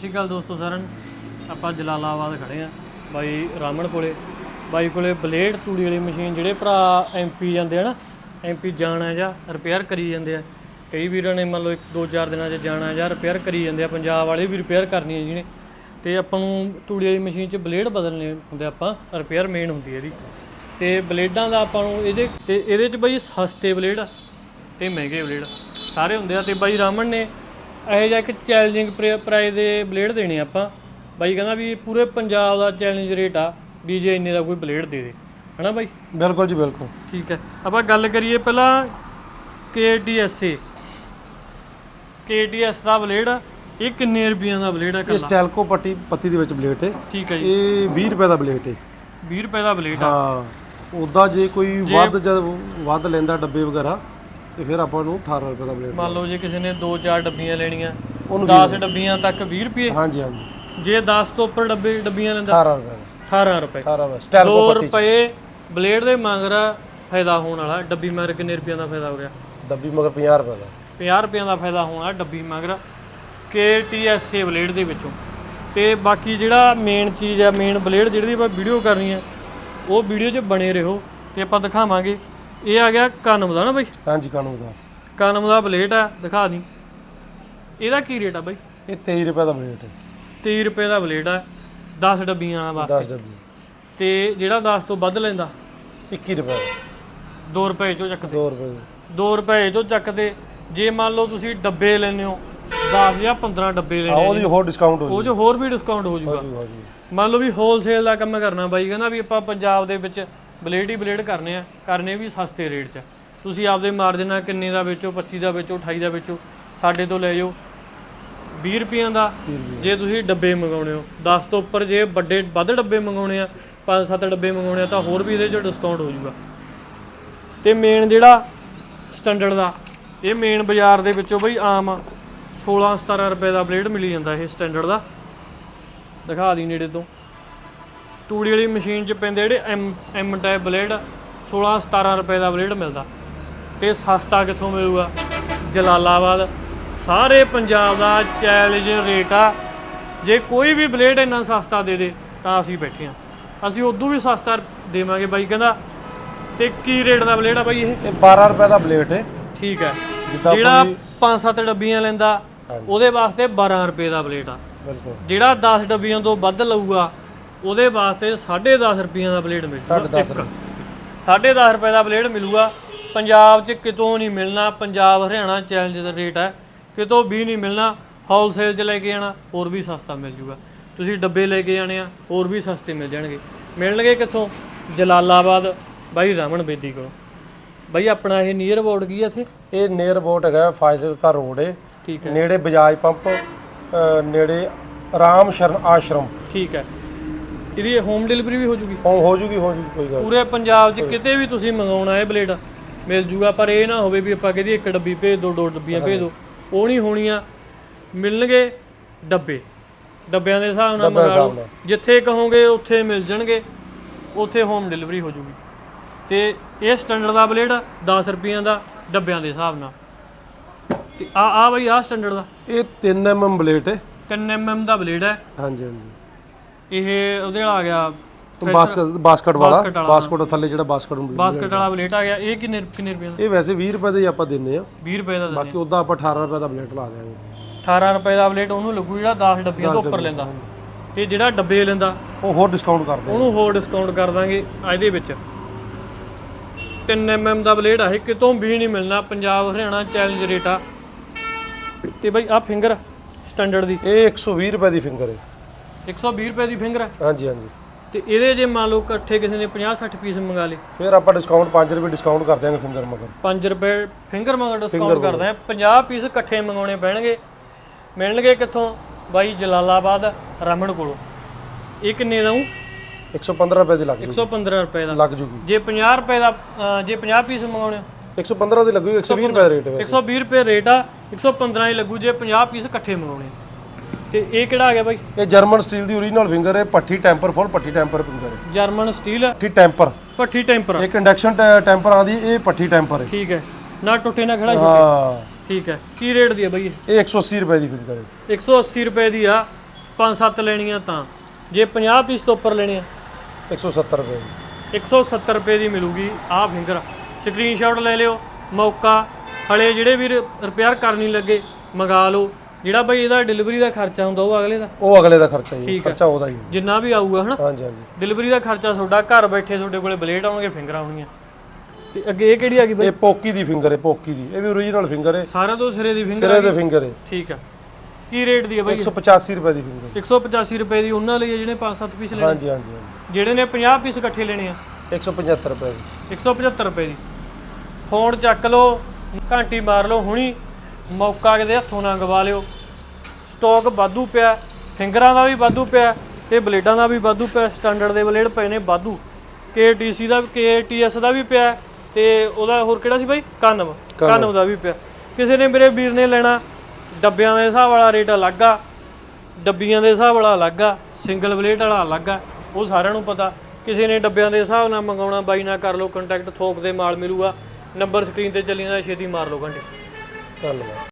ਸਤਿ ਸ਼੍ਰੀ ਅਕਾਲ ਦੋਸਤੋ ਸਾਰਿਆਂ ਆਪਾਂ ਜਲਾਲਾਬਾਦ ਖੜੇ ਆ ਬਾਈ ਰਾਮਣ ਕੋਲੇ। ਬਾਈ ਕੋਲੇ ਬਲੇਡ ਤੂੜੀ ਵਾਲੀ ਮਸ਼ੀਨ ਜਿਹੜੇ ਭਰਾ ਐਮਪੀ ਜਾਂਦੇ ਆ ਨਾ ਐਮਪੀ ਜਾਣਾ ਜਾਂ ਰਿਪੇਅਰ ਕਰੀ ਜਾਂਦੇ ਆ। ਕਈ ਵੀਰਾਂ ਨੇ ਮੰਨ ਲਓ ਇੱਕ ਦੋ ਚਾਰ ਦਿਨਾਂ 'ਚ ਜਾਣਾ ਜਾਂ ਰਿਪੇਅਰ ਕਰੀ ਜਾਂਦੇ ਆ। ਪੰਜਾਬ ਵਾਲੇ ਵੀ ਰਿਪੇਅਰ ਕਰਨੀ ਹੈ ਜਿਹਨੇ ਤੇ ਆਪਾਂ ਨੂੰ ਤੂੜੀ ਵਾਲੀ ਮਸ਼ੀਨ 'ਚ ਬਲੇਡ ਬਦਲਨੇ ਹੁੰਦੇ ਆਪਾਂ ਰਿਪੇਅਰ ਮੇਨ ਹੁੰਦੀ ਹੈ ਇਹਦੀ। ਤੇ ਬਲੇਡਾਂ ਦਾ ਆਪਾਂ ਨੂੰ ਇਹਦੇ, ਤੇ ਇਹਦੇ 'ਚ ਬਾਈ ਸਸਤੇ ਬਲੇਡ ਤੇ ਮਹਿੰਗੇ ਬਲੇਡ ਸਾਰੇ ਹੁੰਦੇ ਆ। ਤੇ ਬਾਈ ਰਾਮਨ ਨੇ ਇਹੋ ਜਿਹਾ ਇੱਕ ਚੈਲੰਜਿੰਗ ਪ੍ਰਾਈਸ ਦੇ ਬਲੇਡ ਦੇਣੇ ਆਪਾਂ। ਬਾਈ ਕਹਿੰਦਾ ਵੀ ਪੂਰੇ ਪੰਜਾਬ ਦਾ ਚੈਲੰਜ ਰੇਟ ਆ ਵੀ ਜੇ ਇੰਨੇ ਦਾ ਕੋਈ ਬਲੇਡ ਦੇ ਦੇ। ਹਨਾ ਬਾਈ? ਬਿਲਕੁਲ ਜੀ ਬਿਲਕੁਲ। ਠੀਕ ਹੈ। ਆਪਾਂ ਗੱਲ ਕਰੀਏ ਪਹਿਲਾਂ KTSA KTS ਦਾ ਬਲੇਡ ਇਹ ਕਿੰਨੇ ਰੁਪਈਆਂ ਦਾ ਬਲੇਡ ਆ ਇਹ ਸਟੈਲਕੋ ਪੱਟੀ ਪੱਤੀ ਦੇ ਵਿੱਚ ਬਲੇਟ ਹੈ ਠੀਕ ਹੈ ਜੀ। ਇਹ 20 ਰੁਪਏ ਦਾ ਬਲੇਟ ਹੈ 20 ਰੁਪਏ ਦਾ ਬਲੇਡ ਆ। ਹਾਂ। ਉਦਾਂ ਜੇ ਕੋਈ ਵੱਧ ਜਦ ਵੱਧ ਲੈਂਦਾ ਡੱਬੇ ਵਗੈਰਾ ਤੇ ਫਿਰ ਆਪਾਂ ਨੂੰ 18 ਰੁਪਏ ਦਾ ਬਲੇਟ ਮੰਨ ਲਓ ਜੇ ਕਿਸੇ ਨੇ 2-4 ਡੱਬੀਆਂ ਲੈਣੀਆਂ ਉਹਨੂੰ 10 ਡੱਬੀਆਂ ਤੱਕ 20 ਰੁਪਏ? ਹਾਂਜੀ ਹਾਂਜੀ। ਜੇ 10 ਤੋਂ ਉੱਪਰ ਡੱਬੇ ਡੱਬੀਆਂ ਲੈਂਦਾ? 18 ਰੁਪਏ। ਦਾ 18 ਰੁਪਏ। 18 ਰੁਪਏ। ਸਟੈਲਕੋ 2 ਰੁਪਏ ਬਲੇਡ ਦੇ ਮਗਰ ਫਾਇਦਾ ਹੋਣ ਵਾਲਾ। ਡੱਬੀ ਮਗਰ ਕਿੰਨੇ ਰੁਪਈਆਂ ਦਾ ਫਾਇਦਾ ਹੋ ਗਿਆ? ਡੱਬੀ ਮਗਰ 50 ਰੁਪਏ ਦਾ। 50 ਰੁਪਈਆਂ ਦਾ ਫਾਇਦਾ ਹੋਣਾ ਡੱਬੀ ਮਗਰ KTSA ਬਲੇਡ ਦੇ ਵਿੱਚੋਂ। ਤੇ ਬਾਕੀ ਜਿਹੜਾ ਮੇਨ ਚੀਜ਼ ਆ ਮੇਨ ਬਲੇਡ ਜਿਹੜੀ ਆਪਾਂ ਵੀਡੀਓ ਕਰਨੀ ਆ ਉਹ ਵੀਡੀਓ 'ਚ ਬਣੇ ਰਹੋ ਤੇ ਆਪਾਂ ਦਿਖਾਵਾਂਗੇ। ਇਹ ਆ ਗਿਆ ਕਾਨਮ ਦਾ ਨਾ ਬਾਈ? ਹਾਂਜੀ ਕਾਨੂੰਨ ਦਾ। ਕਾਨਮ ਦਾ ਬਲੇਡ ਆ ਦਿਖਾ ਦੀ। ਇਹਦਾ ਕੀ ਰੇਟ ਆ ਬਾਈ? ਇਹ 23 ਰੁਪਏ ਦਾ ਬਲੇਟ ਹੈ। 30 ਰੁਪਏ ਦਾ ਬਲੇਡ ਆ 10 ਡੱਬੀਆਂ ਵਾਲਾ ਵਾ 10 ਡੱਬੀ ਤੇ ਜਿਹੜਾ 10 ਤੋਂ ਵੱਧ ਲੈਂਦਾ? 21 ਰੁਪਏ। 2 ਰੁਪਏ ਚੋਂ ਚੱਕਦੇ। 2 ਰੁਪਏ। ਦੇ। 2 ਰੁਪਏ ਚੋਂ ਚੱਕਦੇ। ਜੇ ਮੰਨ ਲਓ ਤੁਸੀਂ ਡੱਬੇ ਲੈਂਦੇ ਹੋ 10 ਜਾਂ 15 ਡੱਬੇ ਲੈਣੇ ਉਹਦੀ ਹੋਰ ਡਿਸਕਾਊਂਟ ਹੋ ਉਹ ਹੋਰ ਵੀ ਡਿਸਕਾਊਂਟ ਹੋ ਜਾਊਗਾ ਜੀ ਮੰਨ ਲਓ ਵੀ ਹੋਲਸੇਲ ਦਾ ਕੰਮ ਕਰਨਾ ਬਾਈ ਕਹਿੰਦਾ ਵੀ ਆਪਾਂ ਪੰਜਾਬ ਦੇ ਵਿੱਚ ਬਲੇਡ ਹੀ ਬਲੇਡ ਕਰਨੇ ਆ ਕਰਨੇ ਵੀ ਸਸਤੇ ਰੇਟ 'ਚ। ਤੁਸੀਂ ਆਪਦੇ ਮਾਰਜਨ ਨਾਲ ਕਿੰਨੇ ਦਾ ਵੇਚੋ 25 ਦਾ ਵੇਚੋ 28 ਦਾ ਵੇਚੋ ਸਾਡੇ ਤੋਂ ਲੈ ਜਾਓ। 20 ਰੁਪਈਆਂ ਦਾ ਜੇ ਤੁਸੀਂ ਡੱਬੇ ਮੰਗਾਉਣੇ ਹੋ 10 ਤੋਂ ਉੱਪਰ ਜੇ ਵੱਡੇ ਵੱਧ ਡੱਬੇ ਮੰਗਾਉਣੇ ਆ 5-7 ਡੱਬੇ ਮੰਗਾਉਣੇ ਆ ਤਾਂ ਹੋਰ ਵੀ ਇਹਦੇ 'ਚ ਡਿਸਕਾਊਂਟ ਹੋ ਜਾਊਗਾ। ਤੇ ਮੇਨ ਜਿਹੜਾ ਸਟੈਂਡਰਡ ਦਾ ਇਹ ਮੇਨ ਬਾਜ਼ਾਰ ਦੇ ਵਿੱਚੋਂ ਬਈ ਆਮ 16-17 ਰੁਪਏ ਦਾ ਬਲੇਡ ਮਿਲੀ ਜਾਂਦਾ ਇਹ ਸਟੈਂਡਰਡ ਦਾ। ਦਿਖਾ ਦੀ ਨੇੜੇ ਤੋਂ। ਤੂੜੀ ਵਾਲੀ ਮਸ਼ੀਨ 'ਚ ਪੈਂਦੇ ਜਿਹੜੇ ਐਮ ਐਮ ਟਾਈਪ ਬਲੇਡ 16-17 ਰੁਪਏ ਦਾ ਬਲੇਡ ਮਿਲਦਾ। ਤੇ ਸਸਤਾ ਕਿੱਥੋਂ ਮਿਲੂਗਾ? ਜਲਾਲਾਬਾਦ। ਸਾਰੇ ਪੰਜਾਬ ਦਾ ਚੈਲੰਜ ਰੇਟ ਆ। ਜੇ ਕੋਈ ਵੀ ਬਲੇਡ ਇੰਨਾ ਸਸਤਾ ਦੇ ਦੇ ਤਾਂ ਅਸੀਂ ਬੈਠੇ ਆ। ਅਸੀਂ ਉਦੋਂ ਵੀ ਸਸਤਾ ਦੇਵਾਂਗੇ ਬਾਈ ਕਹਿੰਦਾ ਤੇ ਕੀ ਰੇਟ ਦਾ ਬਲੇਡ ਆ ਬਾਈ ਇਹ? ਇਹ 12 ਰੁਪਏ ਦਾ ਬਲੇਟ ਹੈ ਠੀਕ ਹੈ। ਜਿਹੜਾ 5-7 ਡੱਬੀਆਂ ਲੈਂਦਾ ਉਹਦੇ ਵਾਸਤੇ 12 ਰੁਪਏ ਦਾ ਬਲੇਡ ਆ। ਬਿਲਕੁਲ। ਜਿਹੜਾ 10 ਡੱਬੀਆਂ ਤੋਂ ਵੱਧ ਲਊਗਾ ਉਹਦੇ ਵਾਸਤੇ 10.5 ਰੁਪਈਆਂ ਦਾ ਬਲੇਡ ਮਿਲ ਜੂਗਾ 10.5 ਇੱਕ। 10.5 ਰੁਪਏ ਦਾ ਬਲੇਡ ਮਿਲੂਗਾ। ਪੰਜਾਬ 'ਚ ਕਿਤੋਂ ਨਹੀਂ ਮਿਲਣਾ ਪੰਜਾਬ ਹਰਿਆਣਾ ਚੈਲੰਜ ਦਾ ਰੇਟ ਹੈ ਕਿਤੋਂ ਵੀ ਨਹੀਂ ਮਿਲਣਾ ਹੋਲਸੇਲ 'ਚ ਲੈ ਕੇ ਜਾਣਾ ਹੋਰ ਵੀ ਸਸਤਾ ਮਿਲ ਜੂਗਾ। ਤੁਸੀਂ ਡੱਬੇ ਲੈ ਕੇ ਜਾਣੇ ਆ ਹੋਰ ਵੀ ਸਸਤੇ ਮਿਲ ਜਾਣਗੇ। ਮਿਲਣਗੇ ਕਿੱਥੋਂ? ਜਲਾਲਾਬਾਦ। ਬਾਈ ਰਾਮਨ ਬੇਦੀ ਕੋਲ। ਬਾਈ ਆਪਣਾ ਇਹ ਨੀਅਰ ਅਬਾਊਟ ਕੀ ਆ ਇੱਥੇ? ਇਹ ਨੀਅਰ ਅਬਾਊਟ ਹੈਗਾ ਫਾਜ਼ਿਲਕਾ ਰੋਡ ਹੈ ਠੀਕ ਹੈ। ਨੇੜੇ ਬਜਾਜ ਪੰਪ ਨੇੜੇ ਰਾਮ ਸ਼ਰਨ ਆਸ਼ਰਮ। ਠੀਕ ਹੈ। ਇਹਦੀ ਹੋਮ ਡਿਲੀਵਰੀ ਵੀ ਹੋ ਜੂਗੀ? ਹੋ ਹੋ ਜੂਗੀ ਹੋ ਜੂਗੀ ਕੋਈ ਗੱਲ ਪੂਰੇ ਪੰਜਾਬ 'ਚ ਕਿਤੇ ਵੀ ਤੁਸੀਂ ਮੰਗਾਉਣਾ ਹੈ ਬਲੇਡ ਮਿਲ ਜੂਗਾ ਪਰ ਇਹ ਨਾ ਹੋਵੇ ਵੀ ਆਪਾਂ ਕਹਦੀ ਇੱਕ ਡੱਬੀ ਭੇਜ ਦਿਓ ਦੋ ਡੱਬੀਆਂ ਭੇਜ ਦਿਓ ਉਹ ਨਹੀਂ ਹੋਣੀਆਂ ਮਿਲਣਗੇ ਡੱਬੇ। ਡੱਬਿਆਂ ਦੇ ਹਿਸਾਬ ਨਾਲ ਮੰਗਾ ਲਓ। ਜਿੱਥੇ ਕਹੋਗੇ ਉੱਥੇ ਮਿਲ ਜਾਣਗੇ। ਉੱਥੇ ਹੋਮ ਡਿਲੀਵਰੀ ਹੋ ਜੂਗੀ। ਤੇ ਇਹ ਸਟੈਂਡਰਡ ਦਾ ਬਲੇਡ 10 ਰੁਪਈਆਂ ਦਾ ਡੱਬਿਆਂ ਦੇ ਹਿਸਾਬ ਨਾਲ। ਤੇ ਆ ਆ ਬਈ ਆ ਸਟੈਂਡਰਡ ਦਾ। ਇਹ 3 mm ਬਲੇਟ ਹੈ। 3 mm ਦਾ ਬਲੇਡ ਹੈ। ਹਾਂਜੀ ਹਾਂਜੀ। ਇਹ ਉਹਦੇ ਨਾਲ ਆ ਗਿਆ ਬਾਸਕਟ ਬਾਸਕਟ ਵਾਲਾ? ਬਾਸਕਟ ਵਾਲਾ, ਥੱਲੇ ਜਿਹੜਾ ਬਾਸਕਟ ਹੁੰਦਾ ਬਾਸਕਟ ਵਾਲਾ ਬਲੇਡ ਆ ਗਿਆ। ਇਹ ਕਿੰਨੇ ਕਿੰਨੇ ਰੁਪਏ ਦਾ? ਇਹ ਵੈਸੇ 20 ਰੁਪਏ ਦਾ ਹੀ ਆਪਾਂ ਦਿੰਨੇ ਆ। 20 ਰੁਪਏ ਦਾ ਬਾਕੀ ਉਦਾਂ ਆਪਾਂ 18 ਰੁਪਏ ਦਾ ਬਲੇਟ ਲਾ ਦਿਆਂਗੇ। 18 ਰੁਪਏ ਦਾ ਪਲੇਟ ਉਹਨੂੰ ਲੱਗੂ ਜਿਹੜਾ 10 ਡੱਬੀਆਂ ਤੋਂ ਉੱਪਰ ਲੈਂਦਾ। ਤੇ ਜਿਹੜਾ ਡੱਬੇ ਲੈਂਦਾ ਉਹ ਹੋਰ ਡਿਸਕਾਊਂਟ ਕਰਦੇ ਉਹਨੂੰ ਹੋਰ ਡਿਸਕਾਊਂਟ ਕਰ ਦਾਂਗੇ ਇਹਦੇ ਵਿੱਚ। 3 mm ਦਾ ਬਲੇਡ ਆ ਇਹ ਕਿਤੋਂ ਵੀ ਨਹੀਂ ਮਿਲਣਾ। ਪੰਜਾਬ ਹਰਿਆਣਾ ਚੈਲੰਜ ਰੇਟ ਆ। ਤੇ ਬਈ ਆ ਫਿੰਗਰ ਸਟੈਂਡਰਡ ਦੀ। ਇਹ 120 ਰੁਪਏ ਦੀ ਫਿੰਗਰ ਹੈ। 120 ਰੁਪਏ ਦੀ ਫਿੰਗਰ ਹੈ। ਹਾਂਜੀ ਹਾਂਜੀ। ਤੇ ਇਹਦੇ ਜੇ ਮੰਨ ਲਓ ਇਕੱਠੇ ਕਿਸੇ ਨੇ 50 60 ਪੀਸ ਮੰਗਾ ਲੇ ਫਿਰ ਆਪਾਂ ਡਿਸਕਾਊਂਟ 5 ਰੁਪਏ ਡਿਸਕਾਊਂਟ ਕਰ ਦਿਆਂਗੇ ਫਿੰਗਰ ਮਗਰ। 5 ਰੁਪਏ ਫਿੰਗਰ ਮਗਰ ਡਿਸਕਾਊਂਟ ਕਰਦਾ ਹੈ। 50 ਪੀਸ ਇਕੱਠੇ ਮੰਗਾਉਣੇ ਪੈਣਗੇ। ਮਿਲਣਗੇ ਕਿੱਥੋਂ? ਬਾਈ ਜਲਾਲਾਬਾਦ ਰਮਣ ਕੋਲੋਂ। ਇਹ ਕਿੰਨੇ ਦਾ 115 ਰੁਪਏ ਦੀ ਲੱਗ ਜੂ 115 ਰੁਪਏ ਦਾ। ਲੱਗ ਜੂਗੀ। ਜੇ 50 ਰੁਪਏ ਦਾ ਜੇ 50 ਪੀਸ ਮੰਗਾਉਣੇ 115 ਦੀ ਲੱਗੂਗੀ 120 ਰੁਪਏ ਦਾ ਰੇਟ ਹੈ 120 ਰੁਪਏ ਰੇਟ ਆ 115 ਹੀ ਲੱਗੂ ਜੇ 50 ਪੀਸ ਇਕੱਠੇ ਮੰਗਾਉਣੇ ਤੇ ਇਹ ਕਿਹੜਾ ਆ ਗਿਆ ਬਾਈ? ਇਹ ਜਰਮਨ ਸਟੀਲ ਦੀ ਓਰੀਜਨਲ ਫਿੰਗਰ ਹੈ ਪੱਠੀ ਟੈਂਪਰ ਫੁੱਲ ਪੱਠੀ ਟੈਂਪਰ ਫਿੰਗਰ ਹੈ। German steel? ਪੱਠੀ ਟੈਂਪਰ ਭੱਠੀ ਟੈਂਪਰ ਇੱਕ ਇੰਡਕਸ਼ਨ ਟੈਂਪਰ ਆਂਦੀ ਇਹ ਪੱਠੀ ਟੈਂਪਰ ਹੈ। ਠੀਕ ਹੈ। ਨਾ ਟੁੱਟੇ ਨਾ ਖੜਾ ਹਾਂ। ਠੀਕ ਹੈ। ਕੀ ਰੇਟ ਦੀ ਹੈ ਬਾਈ ਇਹ? ਇਹ 180 ਰੁਪਏ ਦੀ ਫਿੰਗਰ ਹੈ। 180 ਰੁਪਏ ਦੀ ਆ। 5-7 ਲੈਣੀਆਂ ਤਾਂ। ਜੇ 50 ਪੀਸ ਤੋਂ ਉੱਪਰ ਲੈਣੇ ਆ। 170 ਰੁਪਏ ਜੀ 170 ਰੁਪਏ ਦੀ ਮਿਲੂਗੀ ਆਹ ਫਿੰਗਰ ਸਕਰੀਨਸ਼ਾਟ ਲੈ ਲਿਓ। ਮੌਕਾ। ਹਲੇ ਜਿਹੜੇ ਵੀ ਰਿਪੇਅਰ ਕਰਨੀ ਲੱਗੇ ਮੰਗਾ ਲਓ। ਜਿਹੜਾ ਬਈ ਇਹਦਾ ਡਿਲੀਵਰੀ ਦਾ ਖਰਚਾ ਹੁੰਦਾ ਉਹ ਅਗਲੇ ਦਾ? ਉਹ ਅਗਲੇ ਦਾ ਖਰਚਾ ਜੀ ਠੀਕ। ਖਰਚਾ ਉਹਦਾ ਹੀ ਜਿੰਨਾ ਵੀ ਆਊਗਾ ਹਨਾ? ਹਾਂਜੀ ਹਾਂਜੀ। ਡਿਲੀਵਰੀ ਦਾ ਖਰਚਾ ਤੁਹਾਡਾ ਘਰ ਬੈਠੇ ਤੁਹਾਡੇ ਕੋਲੇ ਬਲੇਡ ਆਉਣਗੇ ਫਿੰਗਰ ਆਉਣਗੀਆਂ। ਤੇ ਅੱਗੇ ਇਹ ਕਿਹੜੀ ਆ ਗਈ ਬਈ? ਇਹ ਪੋਕੀ ਦੀ ਫਿੰਗਰ ਹੈ ਪੋਕੀ ਦੀ। ਇਹ ਵੀ ਓਰੀਜਨਲ ਫਿੰਗਰ ਹੈ। ਸਾਰਿਆਂ ਤੋਂ ਸਿਰੇ ਦੀ ਫਿੰਗਰ ਸਿਰੇ ਦੇ ਫਿੰਗਰ ਹੈ। ਠੀਕ ਆ ਕੀ ਰੇਟ ਦੀ ਹੈ ਬਈ? 185 ਰੁਪਏ ਦੀ ਫਿੰਗਰ 185 ਰੁਪਏ ਦੀ ਉਹਨਾਂ ਲਈ ਹੈ ਜਿਹਨੇ 5-7 ਪੀਸ ਲੈਣੇ। ਹਾਂਜੀ ਹਾਂਜੀ ਹਾਂਜੀ। ਜਿਹੜੇ ਨੇ 50 ਪੀਸ ਇਕੱਠੇ ਲੈਣੇ ਆ। 175 ਰੁਪਏ ਦੀ। 175 ਰੁਪਏ ਦੀ। ਫੋਨ ਚੱਕ ਲਓ ਘੰਟੀ ਮਾਰ ਲਓ ਹੁਣੀ। ਮੌਕਾ ਕਿਤੇ ਹੱਥੋਂ ਨਾ ਗਵਾ ਲਿਓ। ਸਟਾਕ ਵਾਧੂ ਪਿਆ ਫਿੰਗਰਾਂ ਦਾ ਵੀ ਵਾਧੂ ਪਿਆ ਤੇ ਬਲੇਡਾਂ ਦਾ ਵੀ ਵਾਧੂ ਪਿਆ ਸਟੈਂਡਰਡ ਦੇ ਬਲੇਡ ਪਏ ਨੇ ਵਾਧੂ। KTC ਦਾ KTS ਦਾ ਵੀ ਪਿਆ ਤੇ ਉਹਦਾ ਹੋਰ ਕਿਹੜਾ ਸੀ ਬਾਈ? ਕਾਨਵ। ਕਾਨਵ। ਦਾ ਵੀ ਪਿਆ। ਕਿਸੇ ਨੇ ਮੇਰੇ ਵੀਰ ਨੇ ਲੈਣਾ ਡੱਬਿਆਂ ਦੇ ਹਿਸਾਬ ਵਾਲਾ ਰੇਟ ਅਲੱਗ ਆ ਡੱਬੀਆਂ ਦੇ ਹਿਸਾਬ ਵਾਲਾ ਅਲੱਗ ਆ ਸਿੰਗਲ ਬਲੇਡ ਵਾਲਾ ਅਲੱਗ ਆ ਉਹ ਸਾਰਿਆਂ ਨੂੰ ਪਤਾ। ਕਿਸੇ ਨੇ ਡੱਬਿਆਂ ਦੇ ਹਿਸਾਬ ਨਾਲ ਮੰਗਾਉਣਾ ਬਾਈ ਨਾਲ ਕਰ ਲਓ ਕੰਟੈਕਟ ਥੋਕ ਦੇ ਮਾਲ ਮਿਲੂਗਾ ਨੰਬਰ ਸਕਰੀਨ ਤੇ ਚੱਲੀ ਜਾਂਦਾ ਛੇਤੀ ਮਾਰ ਲਓ ਘੰਟੇ। 算了嘛